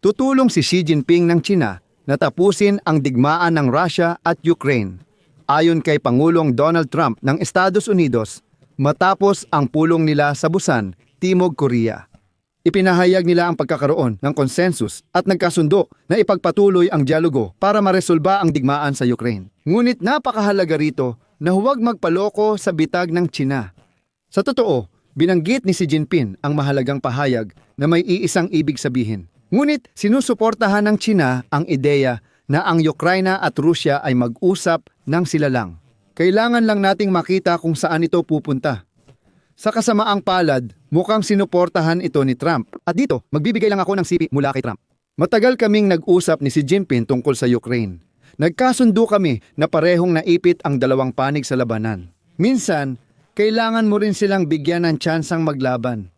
Tutulong si Xi Jinping ng China na tapusin ang digmaan ng Russia at Ukraine. Ayon kay Pangulong Donald Trump ng Estados Unidos, matapos ang pulong nila sa Busan, Timog Korea. Ipinahayag nila ang pagkakaroon ng konsensus at nagkasundo na ipagpatuloy ang dialogo para maresolba ang digmaan sa Ukraine. Ngunit napakahalaga rito na huwag magpaloko sa bitag ng China. Sa totoo, binanggit ni Xi Jinping ang mahalagang pahayag na may iisang ibig sabihin. Ngunit sinusuportahan ng China ang ideya na ang Ukraina at Rusya ay mag-usap ng sila lang. Kailangan lang nating makita kung saan ito pupunta. Sa kasamaang palad, mukhang sinuportahan ito ni Trump. At dito, magbibigay lang ako ng sipi mula kay Trump. Matagal kaming nag-usap ni Xi Jinping tungkol sa Ukraine. Nagkasundo kami na parehong naipit ang dalawang panig sa labanan. Minsan, kailangan mo rin silang bigyan ng tsansang maglaban.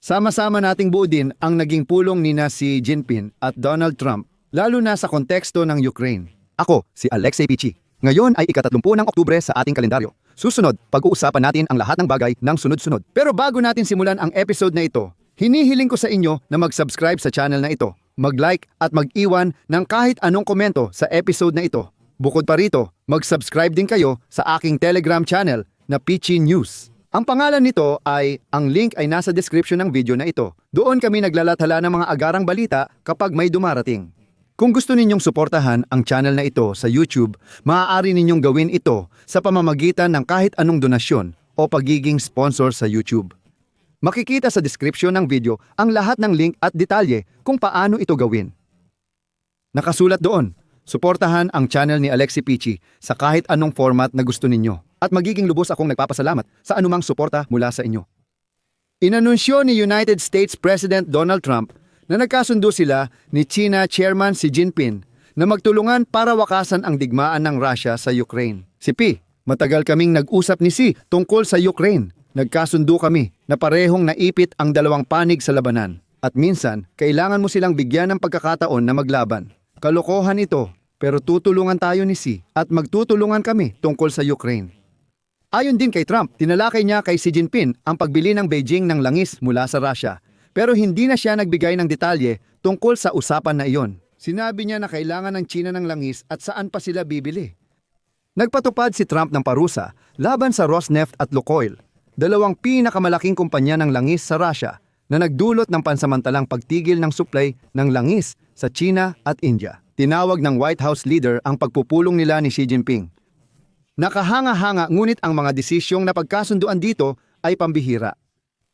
Sama-sama nating buodin ang naging pulong ni na si Jinping at Donald Trump, lalo na sa konteksto ng Ukraine. Ako, si Alexei Pichi. Ngayon ay ikatatlumpun ng Oktubre sa ating kalendaryo. Susunod, pag-uusapan natin ang lahat ng bagay ng sunod-sunod. Pero bago natin simulan ang episode na ito, hinihiling ko sa inyo na mag-subscribe sa channel na ito, mag-like at mag-iwan ng kahit anong komento sa episode na ito. Bukod pa rito, mag-subscribe din kayo sa aking Telegram channel na Pichi News. Ang pangalan nito ay, ang link ay nasa description ng video na ito. Doon kami naglalathala ng mga agarang balita kapag may dumarating. Kung gusto ninyong suportahan ang channel na ito sa YouTube, maaari ninyong gawin ito sa pamamagitan ng kahit anong donasyon o pagiging sponsor sa YouTube. Makikita sa description ng video ang lahat ng link at detalye kung paano ito gawin. Nakasulat doon, suportahan ang channel ni Alexi Pichi sa kahit anong format na gusto ninyo at magiging lubos akong nagpapasalamat sa anumang suporta mula sa inyo. Inanunsyo ni United States President Donald Trump na nagkasundo sila ni China Chairman Xi Jinping na magtulungan para wakasan ang digmaan ng Russia sa Ukraine. Si P, matagal kaming nag-usap ni Xi tungkol sa Ukraine. Nagkasundo kami na parehong naipit ang dalawang panig sa labanan. At minsan, kailangan mo silang bigyan ng pagkakataon na maglaban. Kalokohan ito, pero tutulungan tayo ni Xi at magtutulungan kami tungkol sa Ukraine. Ayon din kay Trump, tinalakay niya kay Xi Jinping ang pagbili ng Beijing ng langis mula sa Russia pero hindi na siya nagbigay ng detalye tungkol sa usapan na iyon. Sinabi niya na kailangan ng China ng langis at saan pa sila bibili. Nagpatupad si Trump ng parusa laban sa Rosneft at Lukoil, dalawang pinakamalaking kumpanya ng langis sa Russia na nagdulot ng pansamantalang pagtigil ng supply ng langis sa China at India. Tinawag ng White House leader ang pagpupulong nila ni Xi Jinping. Nakahanga-hanga ngunit ang mga desisyong napagkasunduan dito ay pambihira.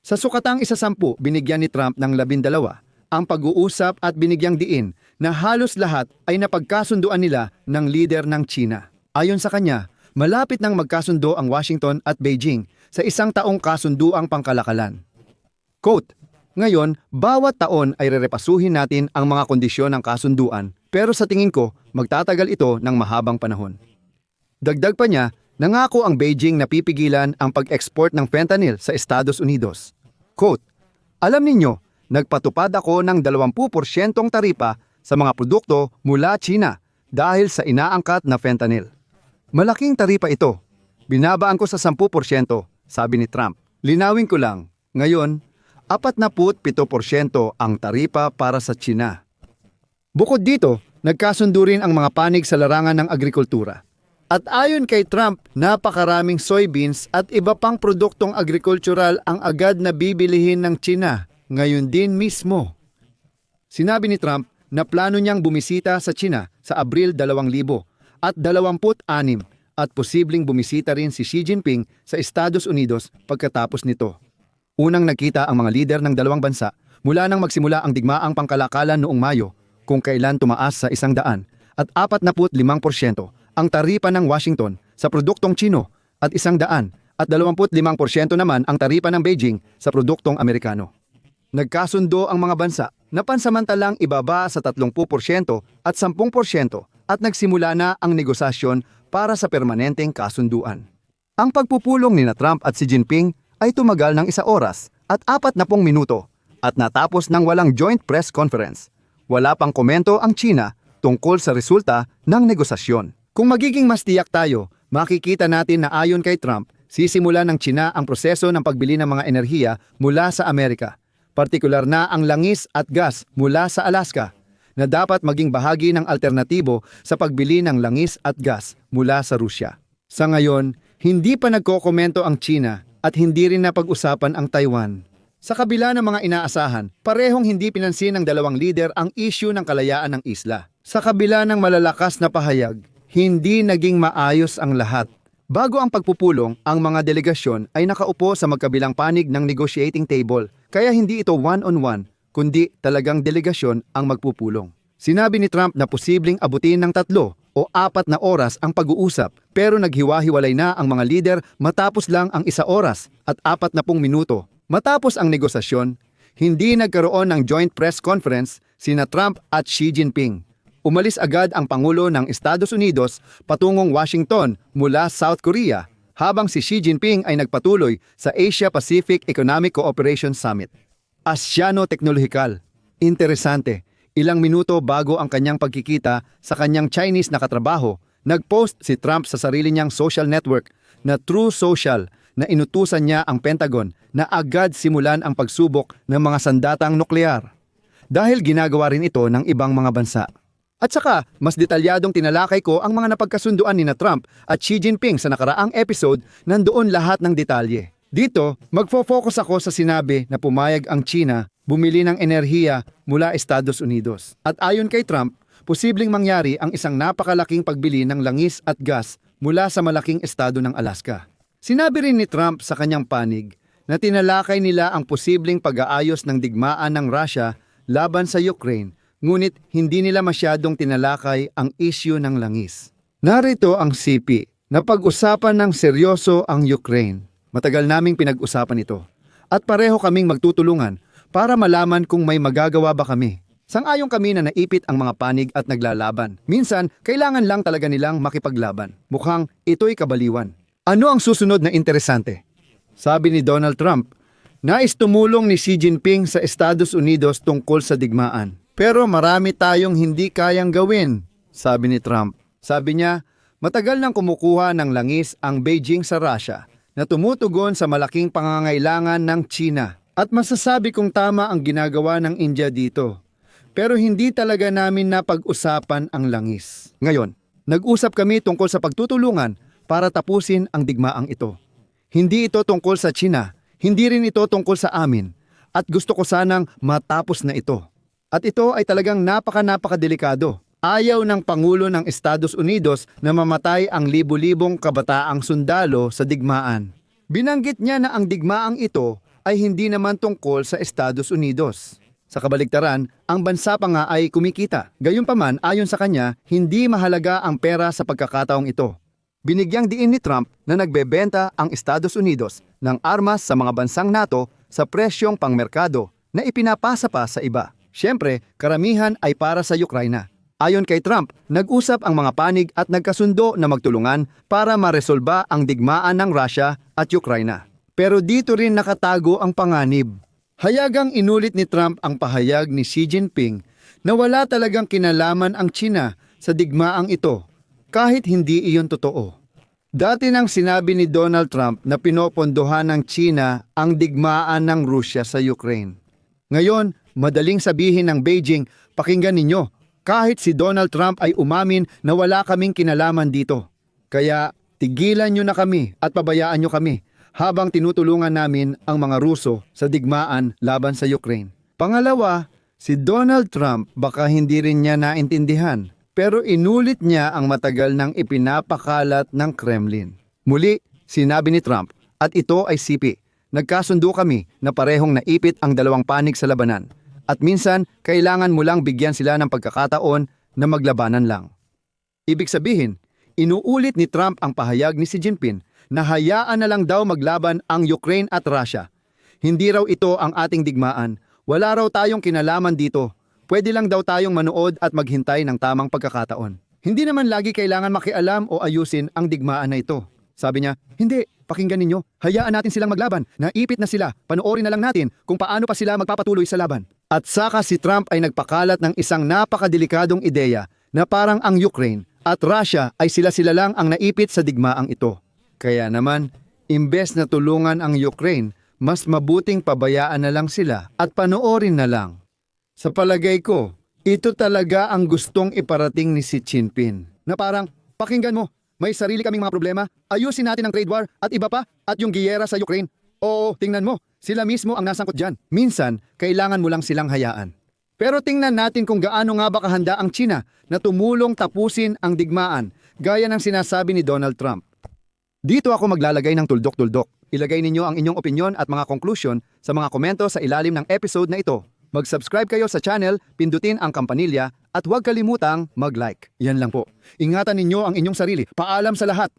Sa sukatang isasampu, binigyan ni Trump ng labindalawa ang pag-uusap at binigyang diin na halos lahat ay napagkasunduan nila ng lider ng China. Ayon sa kanya, malapit nang magkasundo ang Washington at Beijing sa isang taong kasunduang pangkalakalan. Quote, Ngayon, bawat taon ay rerepasuhin natin ang mga kondisyon ng kasunduan pero sa tingin ko, magtatagal ito ng mahabang panahon. Dagdag pa niya, nangako ang Beijing na pipigilan ang pag-export ng fentanyl sa Estados Unidos. Quote, Alam ninyo, nagpatupad ako ng 20% taripa sa mga produkto mula China dahil sa inaangkat na fentanyl. Malaking taripa ito. Binabaan ko sa 10%, sabi ni Trump. Linawin ko lang, ngayon, 47% ang taripa para sa China. Bukod dito, nagkasundo rin ang mga panig sa larangan ng agrikultura. At ayon kay Trump, napakaraming soybeans at iba pang produktong agricultural ang agad na bibilihin ng China ngayon din mismo. Sinabi ni Trump na plano niyang bumisita sa China sa Abril 2000 at 26 at posibleng bumisita rin si Xi Jinping sa Estados Unidos pagkatapos nito. Unang nagkita ang mga lider ng dalawang bansa mula nang magsimula ang digmaang pangkalakalan noong Mayo kung kailan tumaas sa isang daan at 45% ang taripa ng Washington sa produktong Chino at isang daan at 25% naman ang taripa ng Beijing sa produktong Amerikano. Nagkasundo ang mga bansa na pansamantalang ibaba sa 30% at 10% at nagsimula na ang negosasyon para sa permanenteng kasunduan. Ang pagpupulong ni na Trump at si Jinping ay tumagal ng isa oras at apat na pong minuto at natapos ng walang joint press conference. Wala pang komento ang China tungkol sa resulta ng negosasyon. Kung magiging mas tiyak tayo, makikita natin na ayon kay Trump, sisimula ng China ang proseso ng pagbili ng mga enerhiya mula sa Amerika, partikular na ang langis at gas mula sa Alaska, na dapat maging bahagi ng alternatibo sa pagbili ng langis at gas mula sa Rusya. Sa ngayon, hindi pa nagkokomento ang China at hindi rin napag-usapan ang Taiwan. Sa kabila ng mga inaasahan, parehong hindi pinansin ng dalawang lider ang issue ng kalayaan ng isla. Sa kabila ng malalakas na pahayag, hindi naging maayos ang lahat. Bago ang pagpupulong, ang mga delegasyon ay nakaupo sa magkabilang panig ng negotiating table, kaya hindi ito one-on-one, kundi talagang delegasyon ang magpupulong. Sinabi ni Trump na posibleng abutin ng tatlo o apat na oras ang pag-uusap pero naghiwa-hiwalay na ang mga lider matapos lang ang isa oras at apat na pung minuto. Matapos ang negosasyon, hindi nagkaroon ng joint press conference sina Trump at Xi Jinping. Umalis agad ang Pangulo ng Estados Unidos patungong Washington mula South Korea habang si Xi Jinping ay nagpatuloy sa Asia-Pacific Economic Cooperation Summit. Asyano-teknolohikal. Interesante, ilang minuto bago ang kanyang pagkikita sa kanyang Chinese na katrabaho, nag-post si Trump sa sarili niyang social network na True Social na inutusan niya ang Pentagon na agad simulan ang pagsubok ng mga sandatang nuklear. Dahil ginagawa rin ito ng ibang mga bansa. At saka, mas detalyadong tinalakay ko ang mga napagkasunduan ni na Trump at Xi Jinping sa nakaraang episode nandoon lahat ng detalye. Dito, magfo-focus ako sa sinabi na pumayag ang China bumili ng enerhiya mula Estados Unidos. At ayon kay Trump, posibleng mangyari ang isang napakalaking pagbili ng langis at gas mula sa malaking estado ng Alaska. Sinabi rin ni Trump sa kanyang panig na tinalakay nila ang posibleng pag-aayos ng digmaan ng Russia laban sa Ukraine, ngunit hindi nila masyadong tinalakay ang issue ng langis. Narito ang CP na pag-usapan ng seryoso ang Ukraine. Matagal naming pinag-usapan ito. At pareho kaming magtutulungan para malaman kung may magagawa ba kami. Sang-ayon kami na naipit ang mga panig at naglalaban. Minsan, kailangan lang talaga nilang makipaglaban. Mukhang ito'y kabaliwan. Ano ang susunod na interesante? Sabi ni Donald Trump, nais tumulong ni Xi Jinping sa Estados Unidos tungkol sa digmaan. Pero marami tayong hindi kayang gawin, sabi ni Trump. Sabi niya, matagal nang kumukuha ng langis ang Beijing sa Russia na tumutugon sa malaking pangangailangan ng China. At masasabi kong tama ang ginagawa ng India dito. Pero hindi talaga namin napag-usapan ang langis. Ngayon, nag-usap kami tungkol sa pagtutulungan para tapusin ang digmaang ito. Hindi ito tungkol sa China, hindi rin ito tungkol sa amin, at gusto ko sanang matapos na ito. At ito ay talagang napaka-napakadelikado. Ayaw ng Pangulo ng Estados Unidos na mamatay ang libu-libong kabataang sundalo sa digmaan. Binanggit niya na ang digmaang ito ay hindi naman tungkol sa Estados Unidos. Sa kabaligtaran, ang bansa pa nga ay kumikita. Gayunpaman, ayon sa kanya, hindi mahalaga ang pera sa pagkakataong ito. Binigyang diin ni Trump na nagbebenta ang Estados Unidos ng armas sa mga bansang NATO sa presyong pangmerkado na ipinapasa pa sa iba. Siyempre, karamihan ay para sa Ukraina. Ayon kay Trump, nag-usap ang mga panig at nagkasundo na magtulungan para maresolba ang digmaan ng Russia at Ukraina. Pero dito rin nakatago ang panganib. Hayagang inulit ni Trump ang pahayag ni Xi Jinping na wala talagang kinalaman ang China sa digmaang ito kahit hindi iyon totoo. Dati nang sinabi ni Donald Trump na pinopondohan ng China ang digmaan ng Rusya sa Ukraine. Ngayon, madaling sabihin ng Beijing, pakinggan ninyo, kahit si Donald Trump ay umamin na wala kaming kinalaman dito. Kaya tigilan nyo na kami at pabayaan nyo kami habang tinutulungan namin ang mga Ruso sa digmaan laban sa Ukraine. Pangalawa, si Donald Trump baka hindi rin niya naintindihan pero inulit niya ang matagal nang ipinapakalat ng Kremlin. Muli, sinabi ni Trump at ito ay sipi. Nagkasundo kami na parehong naipit ang dalawang panig sa labanan at minsan kailangan mo lang bigyan sila ng pagkakataon na maglabanan lang. Ibig sabihin, inuulit ni Trump ang pahayag ni Xi Jinping na hayaan na lang daw maglaban ang Ukraine at Russia. Hindi raw ito ang ating digmaan. Wala raw tayong kinalaman dito. Pwede lang daw tayong manood at maghintay ng tamang pagkakataon. Hindi naman lagi kailangan makialam o ayusin ang digmaan na ito. Sabi niya, hindi, pakinggan ninyo, hayaan natin silang maglaban, naipit na sila, panoorin na lang natin kung paano pa sila magpapatuloy sa laban. At saka si Trump ay nagpakalat ng isang napakadelikadong ideya na parang ang Ukraine at Russia ay sila-sila lang ang naipit sa digmaang ito. Kaya naman, imbes na tulungan ang Ukraine, mas mabuting pabayaan na lang sila at panoorin na lang. Sa palagay ko, Ito talaga ang gustong iparating ni si Jinping. Na parang, pakinggan mo, may sarili kaming mga problema, ayusin natin ang trade war at iba pa, at yung giyera sa Ukraine. Oo, tingnan mo, sila mismo ang nasangkot dyan. Minsan, kailangan mo lang silang hayaan. Pero tingnan natin kung gaano nga ba kahanda ang China na tumulong tapusin ang digmaan, gaya ng sinasabi ni Donald Trump. Dito ako maglalagay ng tuldok-tuldok. Ilagay ninyo ang inyong opinion at mga conclusion sa mga komento sa ilalim ng episode na ito. Mag-subscribe kayo sa channel, pindutin ang kampanilya at huwag kalimutang mag-like. Yan lang po. Ingatan ninyo ang inyong sarili. Paalam sa lahat.